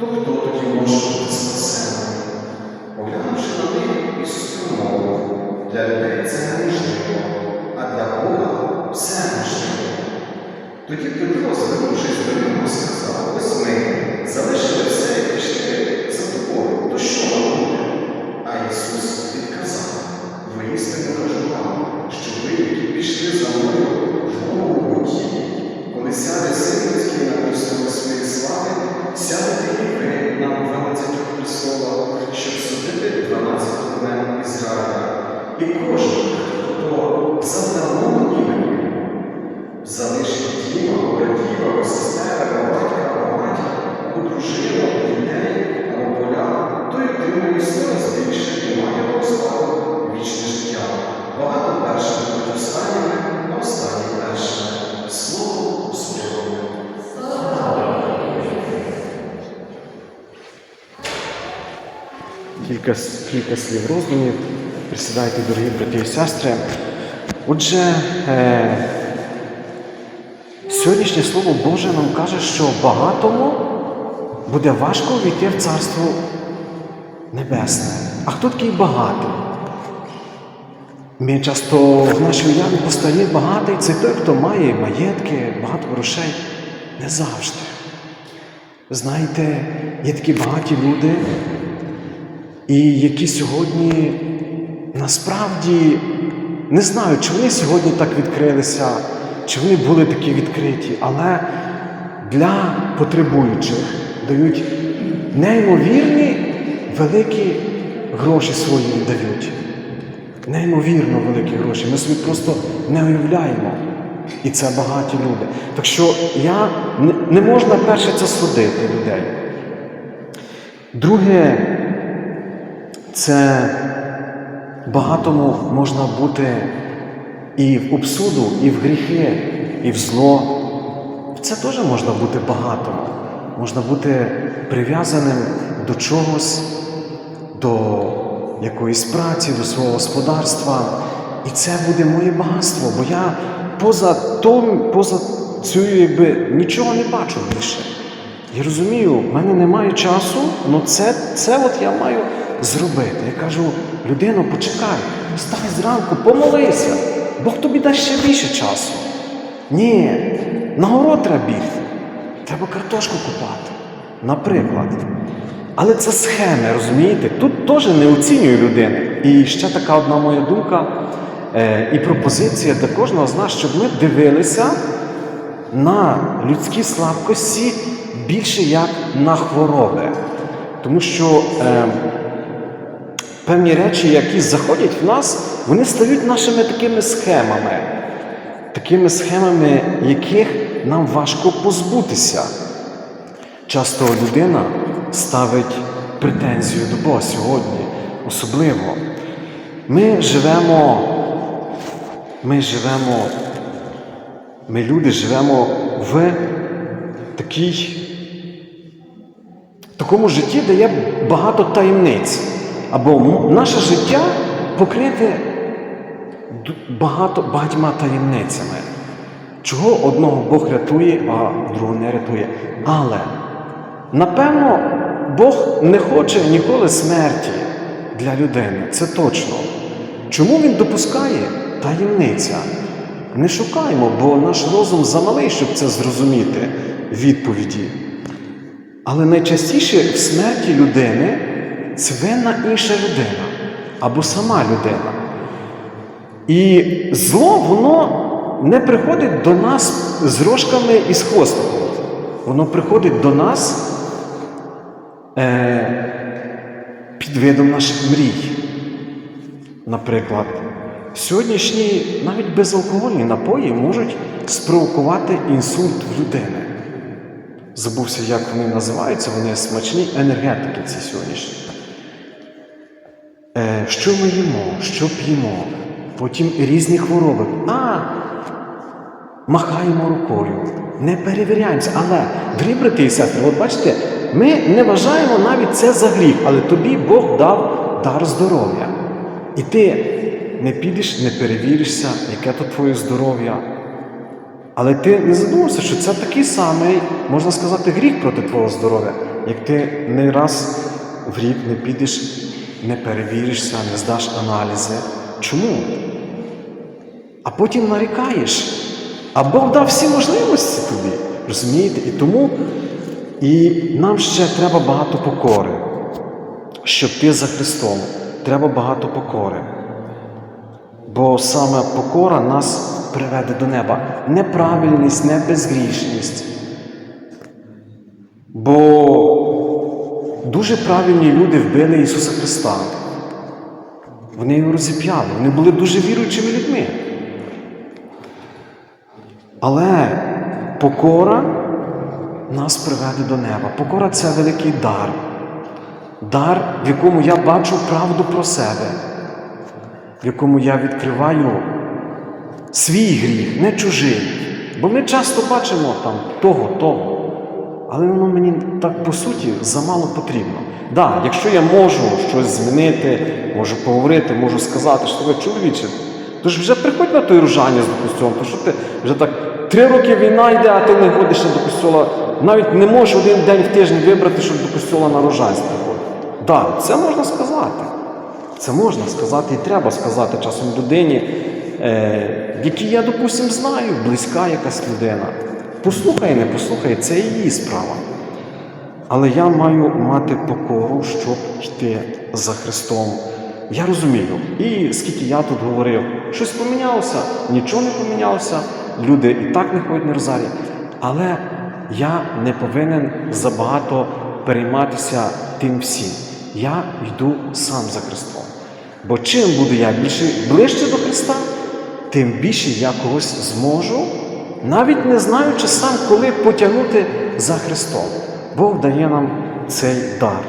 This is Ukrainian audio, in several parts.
то хто тоді може бути спасений? Поглянувши на них, Ісус мовив, для людей це неможливо, а для Бога все можливо. Тоді Петро, звернувшись до нього, сказав, ось ми. Кілька, кілька слів роздумів. Присідайте, дорогі брати і сестри. Отже, е, сьогоднішнє Слово Боже нам каже, що багатому буде важко увійти в Царство Небесне. А хто такий багатий? Ми часто в нашій уяві постає багатий це той, хто має маєтки, багато грошей. Не завжди. Знаєте, є такі багаті люди, і які сьогодні насправді не знаю, чи вони сьогодні так відкрилися, чи вони були такі відкриті, але для потребуючих дають неймовірні великі гроші свої віддають. Неймовірно великі гроші. Ми собі просто не уявляємо. І це багаті люди. Так що я не можна перше це судити людей. Друге, це багатому можна бути і в обсуду, і в гріхи, і в зло. Це теж можна бути багатому. Можна бути прив'язаним до чогось, до якоїсь праці, до свого господарства. І це буде моє багатство, бо я поза том, поза цю якби нічого не бачу більше. Я розумію, в мене немає часу, але це, це от я маю зробити. Я кажу, людино, почекай, встань зранку, помолися, Бог тобі дасть ще більше часу. Ні, на город треба бігти. Треба картошку купати, наприклад. Але це схеми, розумієте? Тут теж не оцінюю людини. І ще така одна моя думка е, і пропозиція для кожного з нас, щоб ми дивилися на людські слабкості більше як на хвороби. Тому що е, певні речі, які заходять в нас, вони стають нашими такими схемами, такими схемами, яких нам важко позбутися. Часто людина ставить претензію до Бога сьогодні, особливо. Ми живемо, ми живемо, ми люди живемо в такій, такому житті, де є багато таємниць. Або наше життя покрите багато, багатьма таємницями. Чого одного Бог рятує, а другого не рятує. Але, напевно, Бог не хоче ніколи смерті для людини. Це точно. Чому він допускає? Таємниця. Не шукаємо, бо наш розум замалий, щоб це зрозуміти відповіді. Але найчастіше в смерті людини це винна інша людина або сама людина. І зло, воно не приходить до нас з рожками і з хвостиком. Воно приходить до нас е, під видом наших мрій. Наприклад, сьогоднішні навіть безалкогольні напої можуть спровокувати інсульт в людини. Забувся, як вони називаються, вони смачні енергетики ці сьогоднішні. Е, що ми їмо, що п'ємо, потім різні хвороби. А, махаємо рукою, не перевіряємося. Але, дорогі от бачите, ми не вважаємо навіть це за гріх, але тобі Бог дав дар здоров'я. І ти не підеш, не перевіришся, яке то твоє здоров'я. Але ти не задумався, що це такий самий, можна сказати, гріх проти твого здоров'я, як ти не раз в рік не підеш, не перевіришся, не здаш аналізи. Чому? А потім нарікаєш. А Бог дав всі можливості тобі. Розумієте? І тому і нам ще треба багато покори. Щоб ти за Христом, треба багато покори. Бо саме покора нас приведе до неба. Не правильність, не безгрішність. Бо дуже правильні люди вбили Ісуса Христа. Вони його розіп'яли, вони були дуже віруючими людьми. Але покора нас приведе до неба. Покора це великий дар. Дар, в якому я бачу правду про себе, в якому я відкриваю свій гріх, не чужий. Бо ми часто бачимо там того, того. Але воно мені так по суті замало потрібно. Так, да, якщо я можу щось змінити, можу поговорити, можу сказати, що ви чоловіче, то ж вже приходь на той ружання з костюлом, то що ти вже так три роки війна йде, а ти не ходиш до костюла, навіть не можеш один день в тиждень вибрати, щоб до костюла на рожанство приходити. Так, да, це можна сказати. Це можна сказати і треба сказати часом людині, е, якій я, допустимо, знаю, близька якась людина. Послухай, не послухай, це її справа. Але я маю мати покору, щоб йти за Христом. Я розумію. І скільки я тут говорив, щось помінялося, нічого не помінялося, люди і так не ходять на розарі. Але я не повинен забагато перейматися тим всім. Я йду сам за Христом. Бо чим буду я більше ближче до Христа, тим більше я когось зможу, навіть не знаючи сам, коли потягнути за Христом. Бог дає нам цей дар.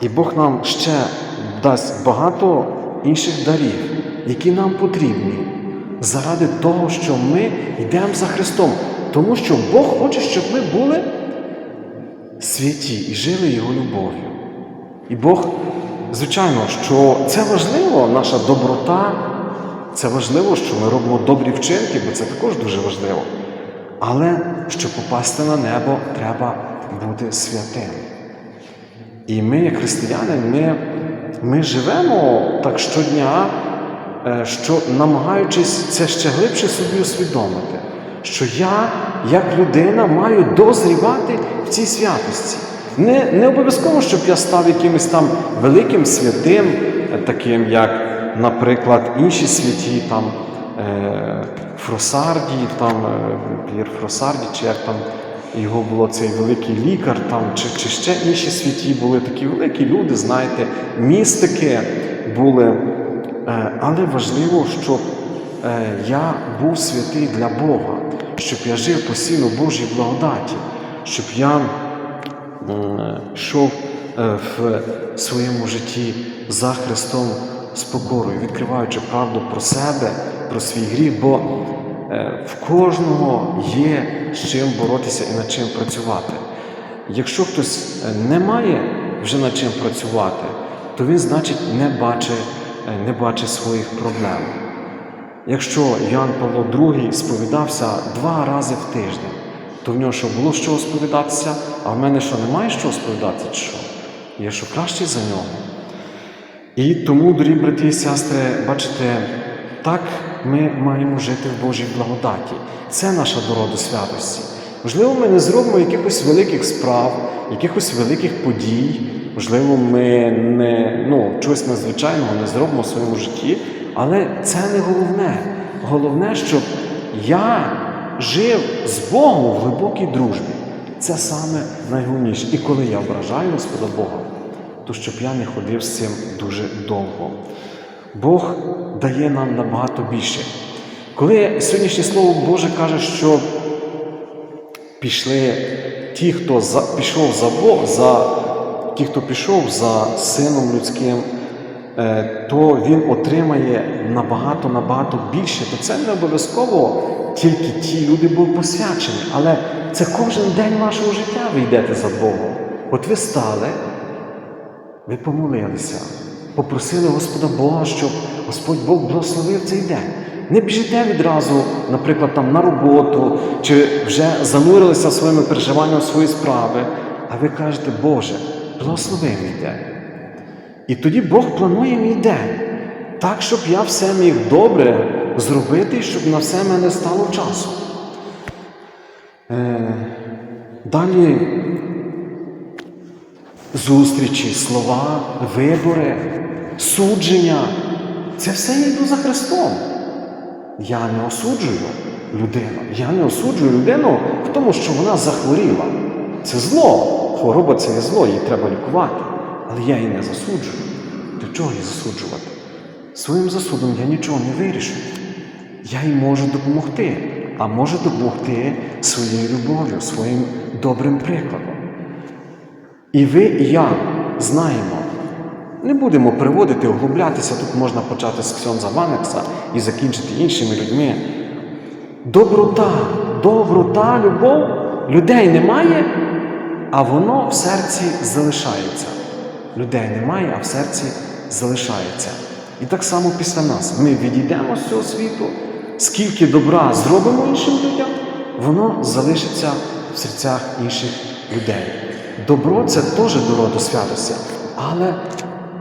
І Бог нам ще дасть багато інших дарів, які нам потрібні, заради того, що ми йдемо за Христом. Тому що Бог хоче, щоб ми були святі і жили Його любов'ю. І Бог, звичайно, що це важливо, наша доброта, це важливо, що ми робимо добрі вчинки, бо це також дуже важливо. Але щоб попасти на небо, треба бути святим. І ми, як християни, ми, ми живемо так щодня, е, що намагаючись це ще глибше собі усвідомити, що я, як людина, маю дозрівати в цій святості. Не, не обов'язково, щоб я став якимось там великим святим, е, таким як, наприклад, інші святі там. Е, Фросарді, там е, П'єр Фросарді, чи як там його було цей великий лікар, там, чи, чи ще інші святі були такі великі люди, знаєте, містики були. Е, Але важливо, щоб я був святий для Бога, щоб я жив постійно в Божій благодаті, щоб я йшов в своєму житті за Христом з покорою, відкриваючи правду про себе, про свій гріх, бо е, в кожного є з чим боротися і над чим працювати. Якщо хтось е, не має вже над чим працювати, то він, значить, не бачить, е, не бачить своїх проблем. Якщо Ян Павло II сповідався два рази в тиждень, то в нього що було чого сповідатися, а в мене що немає з чого сповідатися, чи що? Я що краще за нього. І тому, дорогі брати і сестри, бачите, так ми маємо жити в Божій благодаті. Це наша дорога до святості. Можливо, ми не зробимо якихось великих справ, якихось великих подій, можливо, ми не, ну, чогось надзвичайного не зробимо в своєму житті, але це не головне. Головне, щоб я жив з Богом в глибокій дружбі. Це саме найголовніше. І коли я ображаю Господа Бога, то щоб я не ходив з цим дуже довго. Бог дає нам набагато більше. Коли сьогоднішнє Слово Боже каже, що пішли ті, хто за, пішов за Бог, за, ті, хто пішов за Сином Людським, е, то він отримає набагато набагато більше. То це не обов'язково тільки ті люди були посвячені, але це кожен день вашого життя ви йдете за Богом. От ви стали, ви помолилися, попросили Господа Бога, щоб Господь Бог благословив цей день. Не біжите відразу, наприклад, там на роботу, чи вже занурилися своїми переживаннями свої справи, а ви кажете, Боже, благослови мій день. І тоді Бог планує мій день так, щоб я все міг добре зробити, щоб на все мене стало часу. Е, далі зустрічі, слова, вибори, судження. Це все я йду за Христом. Я не осуджую людину. Я не осуджую людину в тому, що вона захворіла. Це зло. Хвороба це є зло, її треба лікувати. Але я її не засуджую. Для чого її засуджувати? Своїм засудом я нічого не вирішу. Я їй можу допомогти, а можу допомогти своєю любов'ю, своїм добрим прикладом. І ви, і я знаємо. Не будемо приводити, углублятися. Тут можна почати з Ксьонза Ванекса і закінчити іншими людьми. Доброта, доброта, любов людей немає, а воно в серці залишається. Людей немає, а в серці залишається. І так само після нас. Ми відійдемо з цього світу, скільки добра зробимо іншим людям, воно залишиться в серцях інших людей. Добро це теж до роду святості, але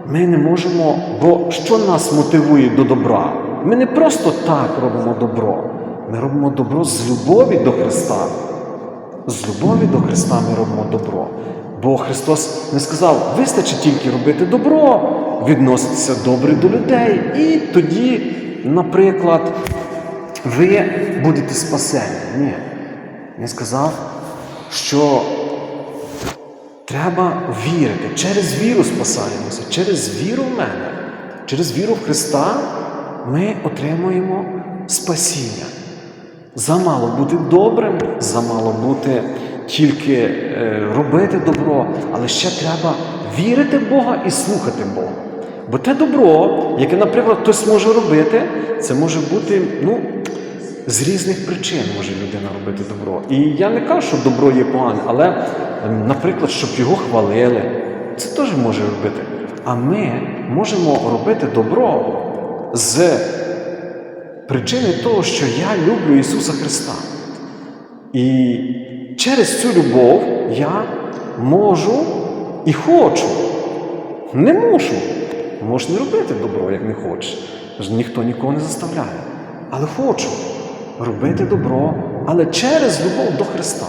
ми не можемо, бо що нас мотивує до добра? Ми не просто так робимо добро, ми робимо добро з любові до Христа. З любові до Христа ми робимо добро. Бо Христос не сказав, вистачить тільки робити добро, відноситися добре до людей. І тоді, наприклад, ви будете спасені. Ні. Він сказав, що треба вірити. Через віру спасаємося, через віру в мене, через віру в Христа ми отримуємо спасіння. Замало бути добрим, замало бути тільки е, робити добро, але ще треба вірити в Бога і слухати Бога. Бо те добро, яке, наприклад, хтось може робити, це може бути ну, з різних причин може людина робити добро. І я не кажу, що добро є погане, але, ем, наприклад, щоб його хвалили, це теж може робити. А ми можемо робити добро з причини того, що я люблю Ісуса Христа. І через цю любов я можу і хочу. Не можу. Можеш не робити добро, як не хочеш. Ніхто нікого не заставляє. Але хочу робити добро, але через любов до Христа.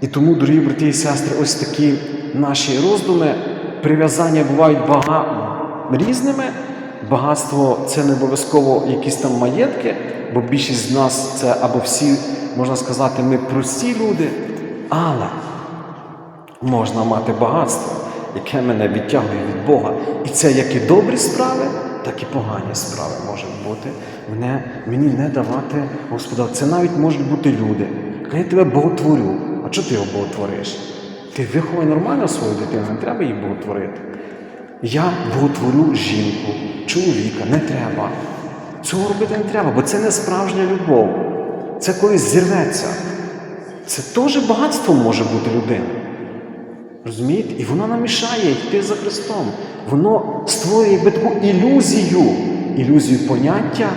І тому, дорогі брати і сестри, ось такі наші роздуми, прив'язання бувають бага... різними. Багатство це не обов'язково якісь там маєтки, бо більшість з нас це або всі, можна сказати, ми прості люди. Але можна мати багатство, яке мене відтягує від Бога. І це як і добрі справи, так і погані справи можуть бути. Мене, мені не давати Господа. Це навіть можуть бути люди. Я тебе боготворю. А чого ти його боготвориш? Ти виховай нормально свою дитину, не треба її боготворити. Я боготворю жінку, чоловіка, не треба. Цього робити не треба, бо це не справжня любов. Це колись зірветься. Це теж багатство може бути людини. Розумієте? І воно намішає йти за Христом. Воно створює таку ілюзію, ілюзію поняття,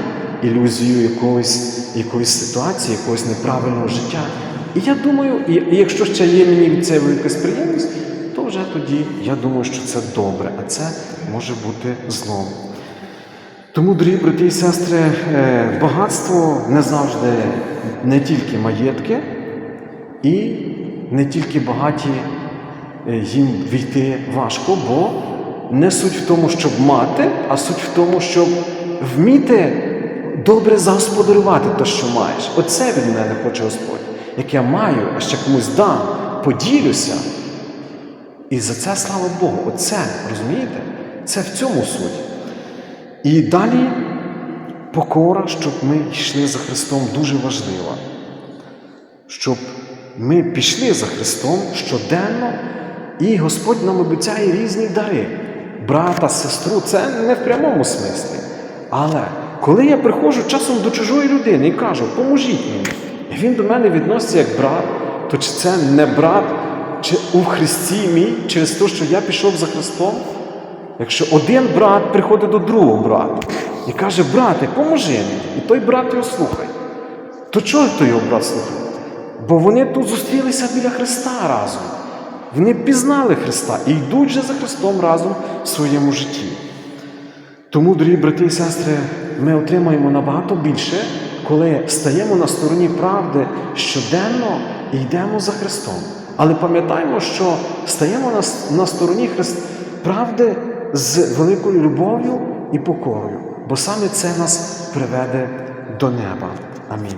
ілюзію якоїсь, якоїсь ситуації, якогось неправильного життя. І я думаю, і, і якщо ще є мені від цього якась приємність, то вже тоді я думаю, що це добре, а це може бути злом. Тому, дорогі брати і сестри, е, багатство не завжди не тільки маєтки, і не тільки багаті е, їм війти важко, бо не суть в тому, щоб мати, а суть в тому, щоб вміти добре загосподарювати те, що маєш. Оце від мене хоче Господь. Як я маю, а ще комусь дам, поділюся. І за це слава Богу. Оце, розумієте? Це в цьому суть. І далі покора, щоб ми йшли за Христом, дуже важлива. Щоб ми пішли за Христом щоденно, і Господь нам обіцяє різні дари. Брата, сестру, це не в прямому смислі. Але коли я приходжу часом до чужої людини і кажу, поможіть мені, і він до мене відноситься як брат, то чи це не брат, чи у Христі мій через те, що я пішов за Христом? Якщо один брат приходить до другого брата і каже, брате, поможи мені, і той брат його слухає, то чого той його брат слухає? Бо вони тут зустрілися біля Христа разом. Вони пізнали Христа і йдуть же за Христом разом в своєму житті. Тому, дорогі брати і сестри, ми отримаємо набагато більше, коли стаємо на стороні правди щоденно і йдемо за Христом. Але пам'ятаємо, що стаємо на, на стороні Христ... правди з великою любов'ю і покорою, бо саме це нас приведе до неба. Амінь.